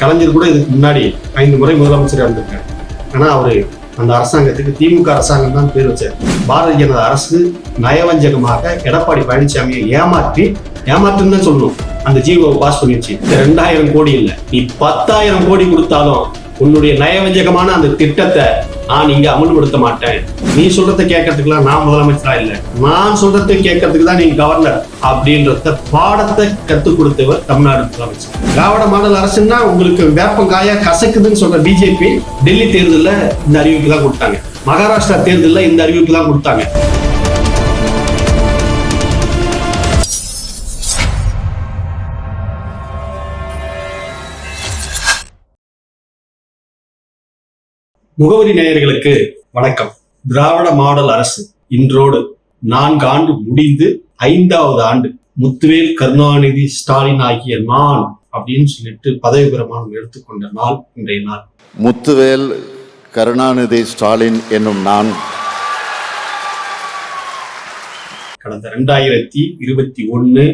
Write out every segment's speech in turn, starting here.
கலைஞர் கூட இதுக்கு முன்னாடி ஐந்து முறை முதலமைச்சராக இருந்திருக்காரு. ஆனால் அவர் அந்த அரசாங்கத்துக்கு திமுக அரசாங்கம் தான் பேர் வச்சார். பாரதிய ஜனதா அரசு நயவஞ்சகமாக எடப்பாடி பழனிசாமியை ஏமாற்றி ஏமாற்றுன்னு தான் சொல்லணும். அந்த ஜீவோ பாஸ் பண்ணிருச்சு. ரெண்டாயிரம் கோடி இல்லை. நீ பத்தாயிரம் கோடி கொடுத்தாலும் உன்னுடைய நயவஞ்சகமான அந்த திட்டத்தை நான் இங்க அமல்படுத்த மாட்டேன். நீ சொல்றத கேட்கறதுக்குலாம் நான் முதலமைச்சரா இல்ல. நான் சொல்றதை கேட்கறதுக்கு தான் நீ கவர்னர் அப்படின்றத பாடத்தை கத்துக் கொடுத்தவர் தமிழ்நாடு முதலமைச்சர். திராவிட மாடல் அரசுன்னா உங்களுக்கு வேப்பங்காயா கசக்குதுன்னு சொல்ற பிஜேபி டெல்லி தேர்தல்ல இந்த அறிவிப்பு தான் கொடுத்தாங்க. மகாராஷ்டிரா தேர்தலில் இந்த அறிவிப்பு தான் கொடுத்தாங்க. முகவரி நேயர்களுக்கு வணக்கம். திராவிட மாடல் அரசு இன்றோடு நான்கு ஆண்டு முடிந்து ஐந்தாவது ஆண்டு முத்துவேல் கருணாநிதி ஸ்டாலின் ஆகிய நான் அப்படின்னு சொல்லிட்டு பதவி பிரமாணம் எடுத்துக்கொண்ட நாள் இன்றைய நாள். முத்துவேல் கருணாநிதி ஸ்டாலின் என்னும் நான். கடந்த ரெண்டாயிரத்தி இருபத்தி ஒன்னு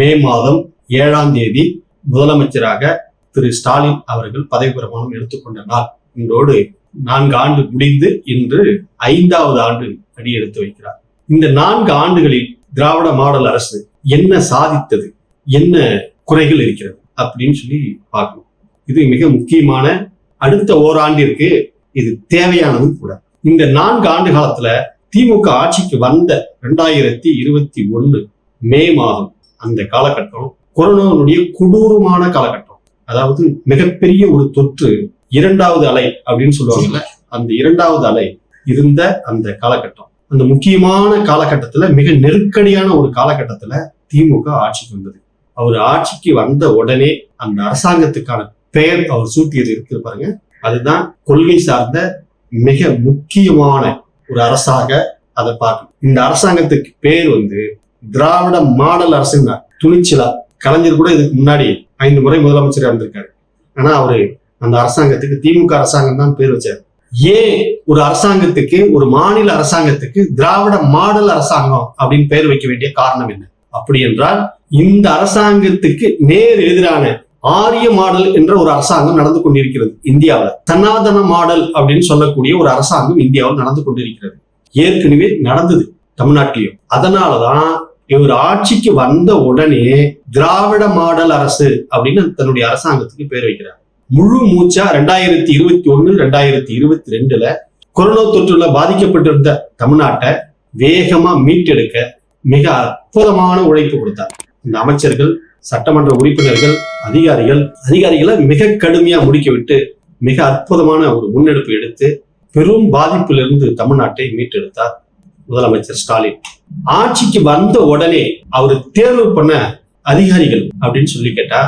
மே மாதம் ஏழாம் தேதி முதலமைச்சராக திரு ஸ்டாலின் அவர்கள் பதவி பிரமாணம் எடுத்துக்கொண்ட நாள். இன்றோடு நான்கு ஆண்டு முடிந்து இன்று ஐந்தாவது ஆண்டு அடியெடுத்து வைக்கிறார். இந்த நான்கு ஆண்டுகளில் திராவிட மாடல் அரசு என்ன சாதித்தது? என்ன குறைகள் இருக்கிறது? அப்படின்னு சொல்லி பார்க்கணும். இது மிக முக்கியமான அடுத்த ஓராண்டிற்கு இது தேவையானதும் கூட. இந்த நான்கு ஆண்டு காலத்துல திமுக ஆட்சிக்கு வந்த ரெண்டாயிரத்தி இருபத்தி ஒண்ணு மே மாதம் அந்த காலகட்டம் கொரோனாவுடைய கொடூரமான காலகட்டம். அதாவது மிகப்பெரிய ஒரு தொற்று இரண்டாவது அலை அப்படின்னு சொல்லுவாங்கல்ல அந்த இரண்டாவது அலை இருந்த அந்த காலகட்டம். அந்த முக்கியமான காலகட்டத்துல மிக நெருக்கடியான ஒரு காலகட்டத்துல திமுக ஆட்சிக்கு வந்தது. அவர் ஆட்சிக்கு வந்த உடனே அந்த அரசாங்கத்துக்கான பெயர் அவர் சூட்டியது இருக்கு பாருங்க. அதுதான் கொள்கை சார்ந்த மிக முக்கியமான ஒரு அரசாக அதை பார்க்கணும். இந்த அரசாங்கத்துக்கு பேர் வந்து திராவிட மாடல் அரசுங்க துணிச்சலா கலைஞர் கூட இதுக்கு முன்னாடி ஐந்து முறை முதலமைச்சராக இருந்திருக்காரு. ஆனா அவரு அந்த அரசாங்கத்துக்கு திமுக அரசாங்கம் தான் பேர் வச்சார். ஏன் ஒரு அரசாங்கத்துக்கு ஒரு மாநில அரசாங்கத்துக்கு திராவிட மாடல் அரசாங்கம் அப்படின்னு பெயர் வைக்க வேண்டிய காரணம் என்ன? அப்படி என்றால் இந்த அரசாங்கத்துக்கு நேர் எதிரான ஆரிய மாடல் என்ற ஒரு அரசாங்கம் நடந்து கொண்டிருக்கிறது இந்தியாவில். சனாதன மாடல் அப்படின்னு சொல்லக்கூடிய ஒரு அரசாங்கம் இந்தியாவில் நடந்து கொண்டிருக்கிறது. ஏற்கனவே நடந்தது தமிழ்நாட்டிலையும். அதனாலதான் இவர் ஆட்சிக்கு வந்த உடனே திராவிட மாடல் அரசு அப்படின்னு தன்னுடைய அரசாங்கத்துக்கு பேர் வைக்கிறார். முழு மூச்சா ரெண்டாயிரத்தி இருபத்தி ஒன்னு ரெண்டாயிரத்தி இருபத்தி ரெண்டுல கொரோனா தொற்றுல பாதிக்கப்பட்டிருந்த தமிழ்நாட்டை வேகமா மீட்டெடுக்க மிக அற்புதமான உழைப்பு கொடுத்தார். இந்த அமைச்சர்கள் சட்டமன்ற உறுப்பினர்கள் அதிகாரிகள் அதிகாரிகளை மிக கடுமையா முடிக்க விட்டு மிக அற்புதமான ஒரு முன்னெடுப்பு எடுத்து பெரும் பாதிப்பிலிருந்து தமிழ்நாட்டை மீட்டெடுத்தார் முதலமைச்சர் ஸ்டாலின். ஆட்சிக்கு வந்த உடனே அவர் தேர்வு பண்ண அதிகாரிகள் அப்படின்னு சொல்லி கேட்டா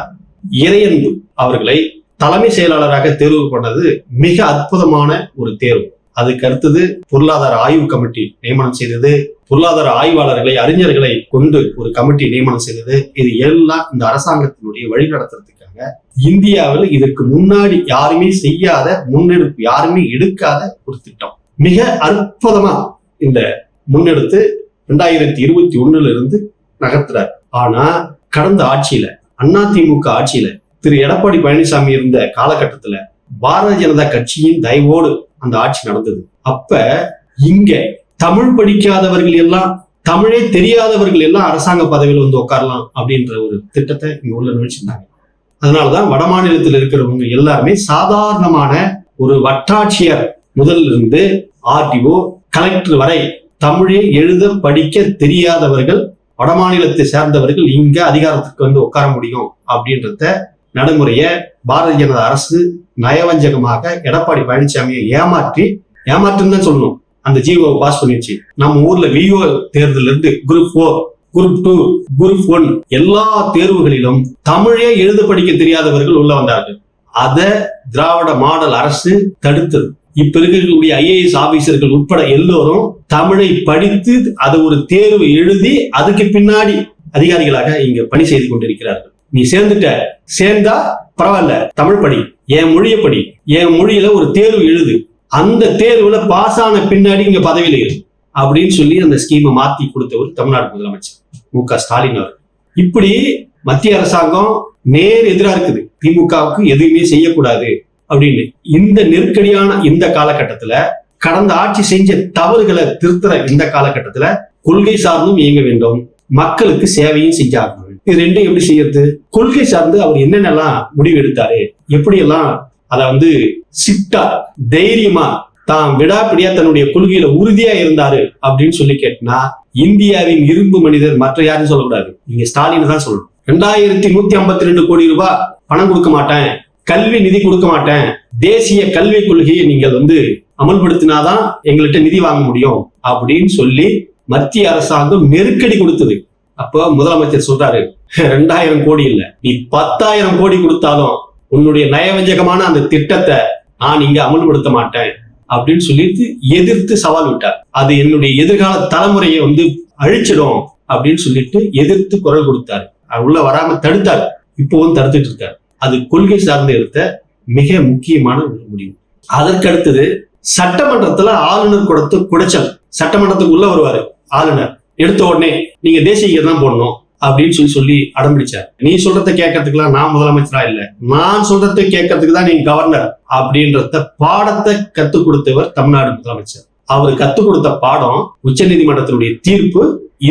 இறையன்பு அவர்களை தலைமை செயலாளராக தேர்வு பண்ணது மிக அற்புதமான ஒரு தேர்வு. அதுக்கு அடுத்தது பொருளாதார ஆய்வு கமிட்டி நியமனம் செய்தது. பொருளாதார ஆய்வாளர்களை அறிஞர்களை கொண்டு ஒரு கமிட்டி நியமனம் செய்தது. இது எல்லாம் இந்த அரசாங்கத்தினுடைய வழிநடத்துறதுக்காக இந்தியாவில் இதற்கு முன்னாடி யாருமே செய்யாத முன்னெடுப்பு யாருமே எடுக்காத ஒரு திட்டம். மிக அற்புதமா இந்த முன்னெடுத்து ரெண்டாயிரத்தி இருபத்தி ஒண்ணுல இருந்து நகர்த்துறாரு. ஆனா கடந்த ஆட்சியில அதிமுக ஆட்சியில திரு எடப்பாடி பழனிசாமி இருந்த காலகட்டத்துல பாரதிய ஜனதா கட்சியின் தயவோடு அந்த ஆட்சி நடந்தது. அப்ப இங்க தமிழ் படிக்காதவர்கள் எல்லாம் தமிழே தெரியாதவர்கள் எல்லாம் அரசாங்க பதவியில் வந்து உட்காரலாம் அப்படின்ற ஒரு திட்டத்தை இங்க உள்ள நினைச்சிருந்தாங்க அதனாலதான் வட மாநிலத்தில் இருக்கிறவங்க எல்லாருமே சாதாரணமான ஒரு வட்டாட்சியர் முதல்ல இருந்து ஆர்டிஓ கலெக்டர் வரை தமிழே எழுத படிக்க தெரியாதவர்கள் வடமாநிலத்தை சேர்ந்தவர்கள் இங்க அதிகாரத்துக்கு வந்து உட்கார முடியும் அப்படின்றத நடைமுறையை பாரதிய ஜனதா அரசு நயவஞ்சகமாக எடப்பாடி பழனிசாமியை ஏமாற்றி ஏமாற்றுன்னு தான் சொல்லணும். அந்த ஜிஓ பாஸ் பண்ணிருச்சு. நம்ம ஊர்ல விஓ தேர்தல் இருந்து group four group two group one எல்லா தேர்வுகளிலும் தமிழே எழுத படிக்க தெரியாதவர்கள் உள்ள வந்தார்கள். அதை திராவிட மாடல் அரசு தடுத்தது. இப்ப இருக்கக்கூடிய ஐஏஎஸ் ஆபீசர்கள் உட்பட எல்லோரும் தமிழை படித்து அது ஒரு தேர்வு எழுதி அதுக்கு பின்னாடி அதிகாரிகளாக இங்க பணி செய்து கொண்டிருக்கிறார்கள். நீ சேர்ந்துட்ட. சேர்ந்தா பரவாயில்ல. தமிழ் படி என் மொழிய படி. என் மொழியில ஒரு தேர்வு எழுது. அந்த தேர்வுல பாஸ் ஆன பின்னாடி இங்க பதவியில இரு. அப்படின்னு சொல்லி அந்த ஸ்கீமை மாத்தி கொடுத்தவர் தமிழ்நாடு முதலமைச்சர் மு க. ஸ்டாலின் அவர் இப்படி மத்திய அரசாங்கம் நேர் எதிரா இருக்குது. திமுகவுக்கு எதுவுமே செய்யக்கூடாது அப்படின்னு இந்த நெருக்கடியான இந்த காலகட்டத்துல கடந்த ஆட்சி செஞ்ச தவறுகளை திருத்துற இந்த காலகட்டத்துல கொள்கை சார்ந்தும் இயங்க வேண்டும். மக்களுக்கு சேவையும் செஞ்சாகணும். இது ரெண்டும் எப்படி செய்யறது? கொள்கை சார்ந்து அவர் என்னென்னலாம் முடிவு எடுத்தாரு? எப்படியெல்லாம் அதை வந்து சிட்டா தைரியமா தான் விடாப்பிடியா தன்னுடைய கொள்கையில உறுதியா இருந்தாரு அப்படின்னு சொல்லி கேட்டனா இந்தியாவின் இரும்பு மனிதர் மற்ற யாரும் சொல்லக்கூடாது. நீங்க ஸ்டாலின் தான் சொல்லணும். ரெண்டாயிரத்தி நூத்தி ஐம்பத்தி ரெண்டு கோடி ரூபாய் பணம் கொடுக்க மாட்டேன். கல்வி நிதி கொடுக்க மாட்டேன். தேசிய கல்வி கொள்கையை நீங்கள் வந்து அமல்படுத்தினாதான் எங்கள்கிட்ட நிதி வாங்க முடியும் அப்படின்னு சொல்லி மத்திய அரசாங்கம் நெருக்கடி கொடுத்தது. அப்போ முதலமைச்சர் சொல்றாரு ரெண்டாயிரம் கோடி இல்ல. நீ பத்தாயிரம் கோடி கொடுத்தாலும் உன்னுடைய நயவஞ்சகமான அந்த திட்டத்தை நான் இங்க அமல்படுத்த மாட்டேன் அப்படின்னு சொல்லிட்டு எதிர்த்து சவால் விட்டார். அது என்னுடைய எதிர்கால தலைமுறையை வந்து அழிச்சிடும் அப்படின்னு சொல்லிட்டு எதிர்த்து குரல் கொடுத்தாரு. உள்ள வராம தடுத்தார். இப்பவும் தடுத்துட்டு இருக்காரு. அது கொள்கை சார்ந்து எடுத்த மிக முக்கியமான ஒரு முடிவு. அதற்கு அடுத்தது சட்டமன்றத்துல ஆளுநர் கொடுத்த குடைச்சல். சட்டமன்றத்துக்கு உள்ள வருவாரு ஆளுநர். எடுத்த உடனே நீங்க தேசிய கீதம் தான் போடணும் அப்படின்னு சொல்லி சொல்லி அடம்பிடிச்சார். நீ சொல்றத கேட்கறதுக்குலாம் நான் முதலமைச்சரா இல்ல. நான் சொல்றதை கேட்கறதுக்கு தான் நீங்க கவர்னர் அப்படின்றத பாடத்தை கத்துக் கொடுத்தவர் தமிழ்நாடு முதலமைச்சர். அவர் கத்துக் கொடுத்த பாடம் உச்சநீதிமன்றத்தினுடைய தீர்ப்பு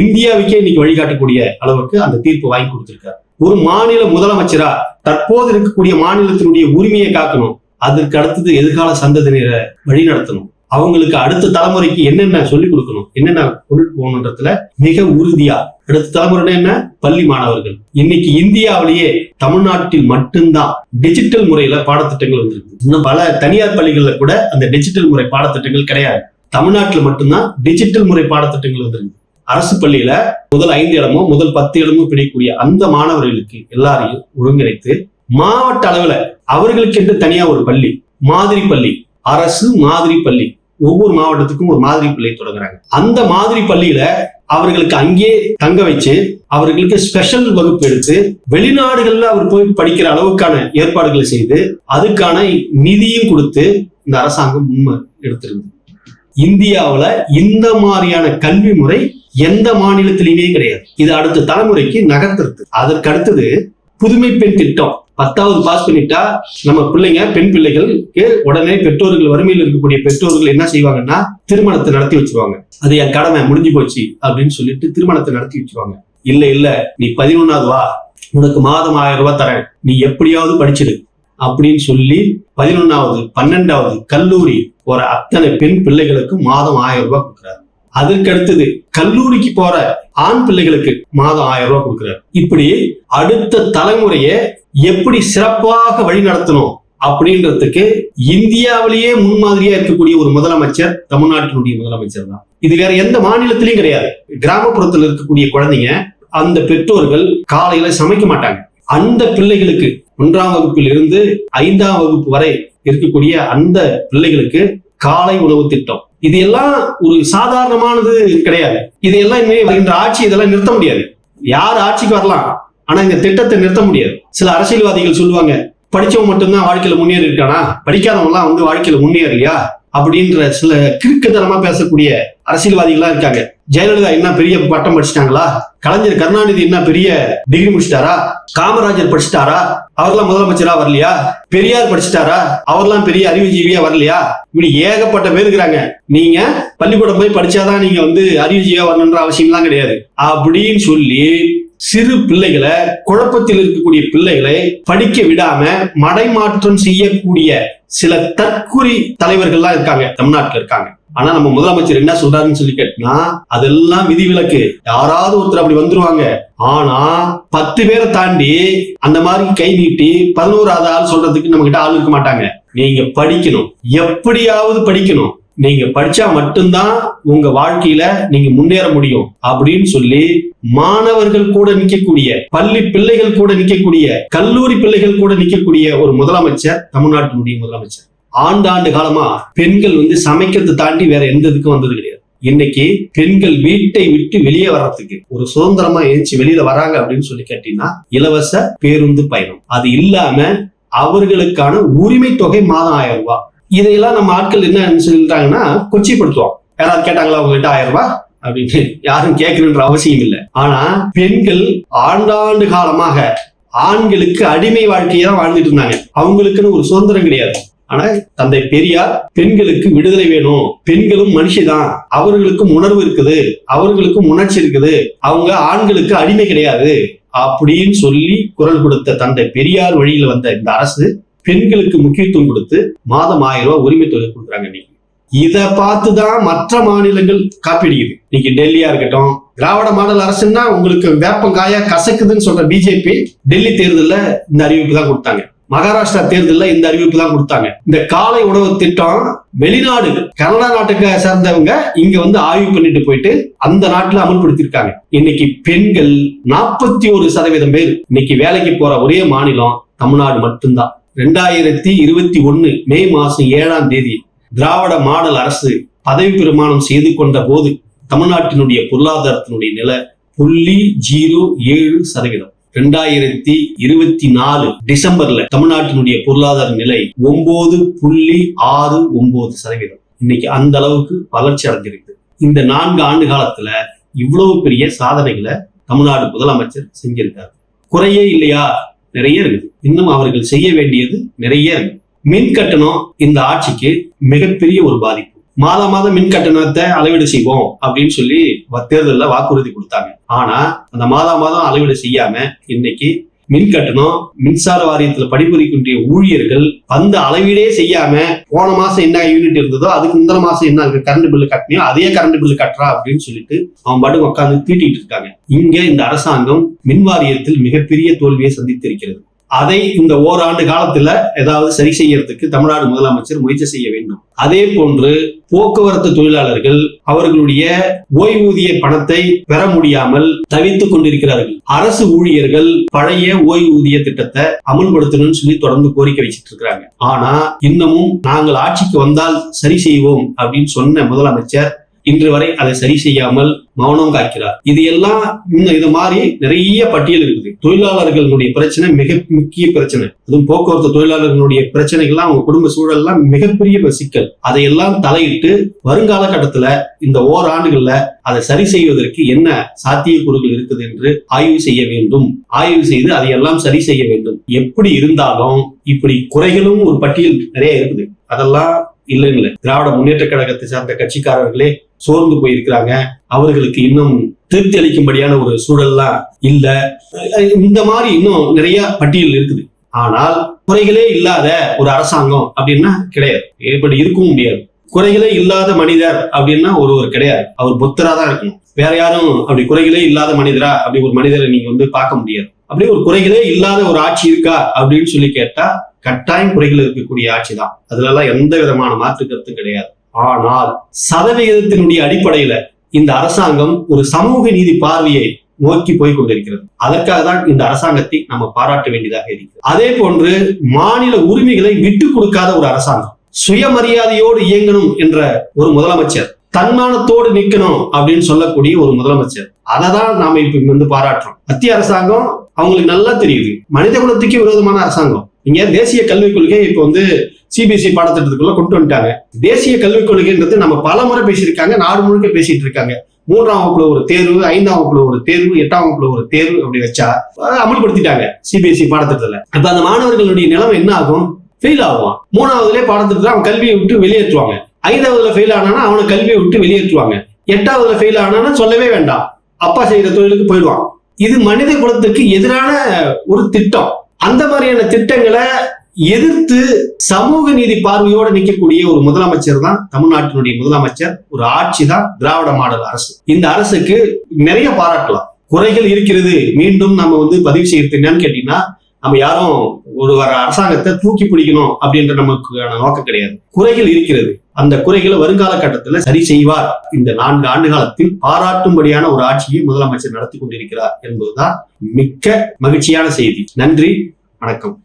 இந்தியாவுக்கே இன்னைக்கு வழிகாட்டக்கூடிய அளவுக்கு அந்த தீர்ப்பு வாங்கி கொடுத்திருக்காரு. ஒரு மாநில முதலமைச்சரா தற்போது இருக்கக்கூடிய மாநிலத்தினுடைய உரிமையை காக்கணும். அதற்கு அடுத்தது எதிர்கால சந்ததியினரை வழி நடத்தணும் அவங்களுக்கு அடுத்த தலைமுறைக்கு என்னென்ன சொல்லிக் கொடுக்கணும்? என்னென்ன கொண்டுட்டு போகணுன்றதுல மிக உறுதியா. அடுத்த தலைமுறை என்ன? பள்ளி மாணவர்கள். இன்னைக்கு இந்தியாவிலேயே தமிழ்நாட்டில் மட்டும்தான் டிஜிட்டல் முறையில பாடத்திட்டங்கள் வந்திருக்கு. இன்னும் பல தனியார் பள்ளிகள்ல கூட அந்த டிஜிட்டல் முறை பாடத்திட்டங்கள் கிடையாது. தமிழ்நாட்டில் மட்டும்தான் டிஜிட்டல் முறை பாடத்திட்டங்கள் வந்திருக்கு. அரசு பள்ளியில முதல் ஐந்து இடமோ முதல் பத்து இடமோ பிடிக்கக்கூடிய அந்த மாணவர்களுக்கு எல்லாரையும் ஒருங்கிணைத்து மாவட்ட அளவுல அவர்களுக்கு என்று தனியா ஒரு பள்ளி மாதிரி பள்ளி அரசு மாதிரி பள்ளி ஒவ்வொரு மாவட்டத்துக்கும் ஒரு மாதிரி பள்ளி தொடங்குறாங்க. அந்த மாதிரி பள்ளியில அவர்களுக்கு அங்கேயே தங்க வச்சு அவர்களுக்கு ஸ்பெஷல் வகுப்பு எடுத்து வெளிநாடுகள்ல அவர் போய் படிக்கிற அளவுக்கான ஏற்பாடுகளை செய்து அதுக்கான நிதியும் கொடுத்து இந்த அரசாங்கம் முன்ம எடுத்திருந்தது. இந்தியாவில இந்த மாதிரியான கல்வி முறை எந்த மாநிலத்திலுமே கிடையாது. இது அடுத்த தலைமுறைக்கு நகர்த்துறது அதற்கு அடுத்தது புதுமை பெண் திட்டம். பத்தாவது பாஸ் பண்ணிட்டா நம்ம பிள்ளைங்க பெண் பிள்ளைகளுக்கு உடனே பெற்றோர்கள் வறுமையில் இருக்கக்கூடிய பெற்றோர்கள் என்ன செய்வாங்கன்னா திருமணத்தை நடத்தி வச்சிருவாங்க. அது என் கடமை முடிஞ்சு போச்சு அப்படின்னு சொல்லிட்டு திருமணத்தை நடத்தி வச்சிருவாங்க. இல்ல இல்ல நீ பதினொன்னாவது வா. உனக்கு மாதம் ஆயிரம் ரூபாய் தரேன். நீ எப்படியாவது படிச்சிடு. அப்படின்னு சொல்லி பதினொன்னாவது பன்னெண்டாவது கல்லூரி போற அத்தனை பெண் பிள்ளைகளுக்கும் மாதம் ஆயிரம் ரூபாய் கொடுக்குறாரு. அதற்கு அடுத்தது கல்லூரிக்கு போற ஆண் பிள்ளைகளுக்கு மாதம் ஆயிரம் ரூபாய் கொடுக்குறாரு. இப்படி அடுத்த தலைமுறையை எப்படி சிறப்பாக வழி நடத்தணும் அப்படின்றதுக்கு இந்தியாவிலேயே முன்மாதிரியா இருக்கக்கூடிய ஒரு முதலமைச்சர் தமிழ்நாட்டினுடைய முதலமைச்சர் தான். இது வேற எந்த மாநிலத்திலையும் கிடையாது. கிராமப்புறத்தில் இருக்கக்கூடிய குழந்தைங்க அந்த பெற்றோர்கள் காலையில சமைக்க மாட்டாங்க. அந்த பிள்ளைகளுக்கு ஒன்றாம் வகுப்பில் இருந்து ஐந்தாம் வகுப்பு வரை இருக்கக்கூடிய அந்த பிள்ளைகளுக்கு காலை உணவு திட்டம். இது எல்லாம் ஒரு சாதாரணமானது கிடையாது. இதையெல்லாம் இனிமே வருகின்ற ஆட்சி இதெல்லாம் நிறுத்த முடியாது. யார் ஆட்சிக்கு வரலாம்? ஆனா இந்த திட்டத்தை நிறுத்த முடியாது. சில அரசியல்வாதிகள் சொல்லுவாங்க படிச்சவன் மட்டும்தான் வாழ்க்கையில முன்னேறி இருக்கானா? படிக்காதவங்க வந்து வாழ்க்கையில முன்னேறலையா? அப்படின்ற சில கிறுக்குத்தனமா பேசக்கூடிய அரசியல்வாதிகள்லாம் இருக்காங்க. ஜெயலலிதா என்ன பெரிய பட்டம் படிச்சிட்டாங்களா? கலைஞர் கருணாநிதி என்ன பெரிய டிகிரி முடிச்சிட்டாரா? காமராஜர் படிச்சிட்டாரா? அவர்லாம் முதலமைச்சரா வரலையா? பெரியார் படிச்சிட்டாரா? அவர்லாம் பெரிய அறிவுஜீவியா வரலையா? இப்படி ஏகப்பட்ட பேர் இருக்கிறாங்க. நீங்க பள்ளிக்கூடம் போய் படிச்சாதான் நீங்க வந்து அறிவுஜீவியா வரணுன்ற அவசியம்லாம் கிடையாது. அப்படின்னு சொல்லி சிறு பிள்ளைகளை குழப்பத்தில் இருக்கக்கூடிய பிள்ளைகளை படிக்க விடாம மடைமாற்றம் செய்யக்கூடிய சில தற்குறி தலைவர்கள்லாம் இருக்காங்க தமிழ்நாட்டில் இருக்காங்க. ஆனா நம்ம முதலமைச்சர் என்ன சொல்றாருன்னு சொல்லி கேட்டா அதெல்லாம் விதிவிலக்கு. யாராவது ஒருத்தர் அப்படி வந்துருவாங்க. ஆனா பத்து பேரை தாண்டி அந்த மாதிரி கை நீட்டி பதினோராவது ஆள் சொல்றதுக்கு நம்ம கிட்ட ஆள் இருக்க மாட்டாங்க. நீங்க படிக்கணும். எப்படியாவது படிக்கணும். நீங்க படிச்சா மட்டும்தான் உங்க வாழ்க்கையில நீங்க முன்னேற முடியும் அப்படின்னு சொல்லி மாணவர்கள் கூட நிக்கக்கூடிய பள்ளி பிள்ளைகள் கூட நிக்கக்கூடிய கல்லூரி பிள்ளைகள் கூட நிக்கக்கூடிய ஒரு முதலமைச்சர் தமிழ்நாட்டினுடைய முதலமைச்சர். ஆண்டாண்டு காலமா பெண்கள் வந்து சமைக்கிறது தாண்டி வேற எந்த இதுக்கும் வந்தது கிடையாது. இன்னைக்கு பெண்கள் வீட்டை விட்டு வெளியே வர்றதுக்கு ஒரு சுதந்திரமா எழுச்சி வெளியில வராங்க அப்படின்னு சொல்லி கேட்டீங்கன்னா இலவச பேருந்து பயணம். அது இல்லாம அவர்களுக்கான உரிமை தொகை மாதம் ஆயிரம் ரூபாய். இதையெல்லாம் நம்ம ஆட்கள் என்ன சொல்லிட்டாங்கன்னா கொச்சிப்படுத்துவோம். யாராவது கேட்டாங்களா உங்ககிட்ட ஆயிரம் ரூபாய்? அப்படின்னு யாரும் கேட்கணுன்ற அவசியம் இல்லை. ஆனா பெண்கள் ஆண்டாண்டு காலமாக ஆண்களுக்கு அடிமை வாழ்க்கையை தான் வாழ்ந்துட்டு இருந்தாங்க. அவங்களுக்குன்னு ஒரு சுதந்திரம் கிடையாது. ஆனா தந்தை பெரியார் பெண்களுக்கு விடுதலை வேணும். பெண்களும் மனுஷிதான். அவர்களுக்கும் உணர்வு இருக்குது. அவர்களுக்கும் உணர்ச்சி இருக்குது. அவங்க ஆண்களுக்கு அடிமை கிடையாது. அப்படின்னு சொல்லி குரல் கொடுத்த தந்தை பெரியார் வழியில வந்த இந்த அரசு பெண்களுக்கு முக்கியத்துவம் கொடுத்து மாதம் ஆயிரம் ரூபாய் உரிமை தொகை கொடுக்குறாங்க இன்னைக்கு. இத பார்த்துதான் மற்ற மாநிலங்கள் காப்பீடுக்குது. இன்னைக்கு டெல்லியா இருக்கட்டும் திராவிட மாடல் அரசுன்னா உங்களுக்கு வேப்பங்காயா கசக்குதுன்னு சொல்ற பிஜேபி டெல்லி தேர்தலில் இந்த அறிவிப்பு தான் கொடுத்தாங்க. மகாராஷ்டிரா தேர்தலில் இந்த அறிவிப்பு தான் கொடுத்தாங்க. இந்த காலை உணவு திட்டம் வெளிநாடு கனடா நாட்டுக்கு சேர்ந்தவங்க இங்க வந்து ஆய்வு பண்ணிட்டு போயிட்டு அந்த நாட்டுல அமல்படுத்தியிருக்காங்க. இன்னைக்கு பெண்கள் நாற்பத்தி ஒரு சதவீதம் பேர் இன்னைக்கு வேலைக்கு போற ஒரே மாநிலம் தமிழ்நாடு மட்டும்தான். ரெண்டாயிரத்தி இருபத்தி ஒண்ணு மே மாசம் ஏழாம் தேதி திராவிட மாடல் அரசு பதவி பிரமாணம் செய்து கொண்ட போது தமிழ்நாட்டினுடைய பொருளாதாரத்தினுடைய நிலை புள்ளி ஜீரோ ஏழு சதவீதம். ரெண்டாயிரத்தி இருபத்தி நாலு டிசம்பர்ல தமிழ்நாட்டினுடைய பொருளாதார நிலை ஒன்பது புள்ளி ஆறு ஒன்பது சதவீதம். இன்னைக்கு அந்த அளவுக்கு வளர்ச்சி அடைஞ்சிருக்கு. இந்த நான்கு ஆண்டு காலத்துல இவ்வளவு பெரிய சாதனைகளை தமிழ்நாடு முதலமைச்சர் செஞ்சிருக்காரு. குறையே இல்லையா? நிறைய இருக்குது. இன்னும் அவர்கள் செய்ய வேண்டியது நிறைய இருக்கு மின் கட்டணம் இந்த ஆட்சிக்கு மிகப்பெரிய ஒரு பாதிப்பு. மாதம் மாதம் மின் கட்டணத்தை அளவீடு செய்வோம் அப்படின்னு சொல்லி வ- வாக்குறுதி கொடுத்தாங்க. ஆனா அந்த மாதம் மாதம் அளவீடு செய்யாம இன்னைக்கு மின் கட்டணம் மின்சார வாரியத்துல பணிபுரிக்கின்ற ஊழியர்கள் அந்த அளவீடே செய்யாம போன மாசம் என்ன யூனிட் இருந்ததோ அதுக்கு முந்தின மாசம் என்ன கரண்ட் பில்லு கட்டினியோ அதே கரண்ட் பில்லு கட்டுறா அப்படின்னு சொல்லிட்டு அவன் பாட்டுக்கு உட்காந்து தீட்டிட்டு இருக்காங்க. இங்க இந்த அரசாங்கம் மின் வாரியத்தில் மிகப்பெரிய தோல்வியை சந்தித்திருக்கிறது. அதை இந்த ஓராண்டு காலத்துல ஏதாவது சரி செய்யறதுக்கு தமிழ்நாடு முதலமைச்சர் முயற்சி செய்ய வேண்டும். அதே போன்று போக்குவரத்து தொழிலாளர்கள் அவர்களுடைய ஓய்வூதிய பணத்தை பெற முடியாமல் தவித்துக் கொண்டிருக்கிறார்கள். அரசு ஊழியர்கள் பழைய ஓய்வூதிய திட்டத்தை அமல்படுத்தணும்னு சொல்லி தொடர்ந்து கோரிக்கை வச்சிட்டு இருக்கிறாங்க ஆனா இன்னமும் நாங்கள் ஆட்சிக்கு வந்தால் சரி செய்வோம் அப்படின்னு சொன்ன முதலமைச்சர் இன்று வரை அதை சரி செய்யாமல் மௌனம் காக்கிறார். இது எல்லாம் இன்னும் இது மாதிரி நிறைய பட்டியல் இருக்குது. தொழிலாளர்களுடைய பிரச்சனை மிக முக்கிய பிரச்சனை. அதுவும் போக்குவரத்து தொழிலாளர்களுடைய பிரச்சனைகள்லாம் அவங்க குடும்ப சூழல்லாம் மிகப்பெரிய சிக்கல். அதையெல்லாம் தலையிட்டு வருங்கால கட்டத்துல இந்த ஓராண்டுகள்ல அதை சரி செய்வதற்கு என்ன சாத்தியக்கூறுகள் இருக்குது என்று ஆய்வு செய்ய வேண்டும். ஆய்வு செய்து அதையெல்லாம் சரி செய்ய வேண்டும். எப்படி இருந்தாலும் இப்படி குறைகளும் ஒரு பட்டியல் நிறைய இருக்குது. அதெல்லாம் இல்லை இல்லை. திராவிட முன்னேற்ற கழகத்தை சார்ந்த கட்சிக்காரர்களே சோர்ந்து போயிருக்கிறாங்க. அவர்களுக்கு இன்னும் திருப்தி அளிக்கும்படியான ஒரு சூழல்லாம் இல்ல. இந்த மாதிரி இன்னும் நிறைய பட்டியல் இருக்குது. ஆனால் குறைகளே இல்லாத ஒரு அரசாங்கம் அப்படின்னா கிடையாது. இப்படி இருக்கவும் முடியாது. குறைகளே இல்லாத மனிதர் அப்படின்னா ஒருவர் கிடையாது. அவர் புத்தரா தான் இருக்கணும். வேற யாரும் அப்படி குறைகளே இல்லாத மனிதரா அப்படி ஒரு மனிதரை நீங்க வந்து பார்க்க முடியாது. அப்படி ஒரு குறைகளே இல்லாத ஒரு ஆட்சி இருக்கா அப்படின்னு சொல்லி கேட்டா கட்டாயம் குறைகள் இருக்கக்கூடிய ஆட்சி தான். அதுல எல்லாம் எந்த விதமான மாற்று கருத்தும் கிடையாது. ஆனால் சதவிகிதத்தினுடைய அடிப்படையில இந்த அரசாங்கம் ஒரு சமூக நீதி பார்வையை நோக்கி போய் கொண்டிருக்கிறது. அதற்காக தான் இந்த அரசாங்கத்தை நம்ம பாராட்ட வேண்டியதாக இருக்கிறது. அதே போன்று மாநில உரிமைகளை விட்டு கொடுக்காத ஒரு அரசாங்கம் சுயமரியாதையோடு இயங்கணும் என்ற ஒரு முதலமைச்சர் தன்மானத்தோடு நிக்கணும் அப்படின்னு சொல்லக்கூடிய ஒரு முதலமைச்சர் அதை தான் நாம இப்ப வந்து பாராட்டுறோம். மத்திய அரசாங்கம் அவங்களுக்கு நல்லா தெரியுது. மனித குலத்துக்கு விரோதமான அரசாங்கம். இங்க தேசிய கல்விக் கொள்கை இப்ப வந்து சிபிஎஸ்சி பாடத்திட்டத்துக்குள்ள கொண்டு வந்துட்டாங்க. தேசிய கல்விக் கொள்கைன்றது நம்ம பல முறை பேசியிருக்காங்க. நாடு முழுக்க பேசிட்டு இருக்காங்க மூன்றாம் வகுப்புல ஒரு தேர்வு ஐந்தாம் வகுப்புல ஒரு தேர்வு எட்டாம் வகுப்புல ஒரு தேர்வு அப்படி வச்சா அமல்படுத்திட்டாங்க சிபிஎஸ்சி பாடத்திட்டத்துல. அப்ப அந்த மாணவர்களுடைய நிலைமை என்ன ஆகும்? ஃபெயில் ஆகுவான் மூணாவதுலேயே பாடத்திட்டத்துல அவன் கல்வியை விட்டு வெளியேற்றுவாங்க. ஐந்தாவதுல ஃபெயில் ஆனானா அவனை கல்வியை விட்டு வெளியேற்றுவாங்க. எட்டாவதுல ஃபெயில் ஆனானா சொல்லவே வேண்டாம். அப்பா செய்யற தொழிலுக்கு போயிடுவான். இது மனித குலத்துக்கு எதிரான ஒரு திட்டம். அந்த மாதிரியான திட்டங்களை எதிர்த்து சமூக நீதி பார்வையோடு நிற்கக்கூடிய ஒரு முதலமைச்சர் தான் தமிழ்நாட்டினுடைய முதலமைச்சர். ஒரு ஆட்சி தான் திராவிட மாடல் அரசு. இந்த அரசுக்கு நிறைய பாராட்டலாம். குறைகள் இருக்கிறது. மீண்டும் நம்ம வந்து பதிவு செய்யறது என்னன்னு கேட்டீங்கன்னா நம்ம யாரும் ஒரு வர அரசாங்கத்தை தூக்கி பிடிக்கணும் அப்படின்ற நமக்கான நோக்கம் கிடையாது. குறைகள் இருக்கிறது. அந்த குறைகளை வருங்கால கட்டத்துல சரி செய்வார். இந்த நான்கு ஆண்டு காலத்தில் பாராட்டும்படியான ஒரு ஆட்சியை முதலமைச்சர் நடத்தி கொண்டிருக்கிறார் என்பதுதான் மிக்க மகிழ்ச்சியான செய்தி. நன்றி. வணக்கம்.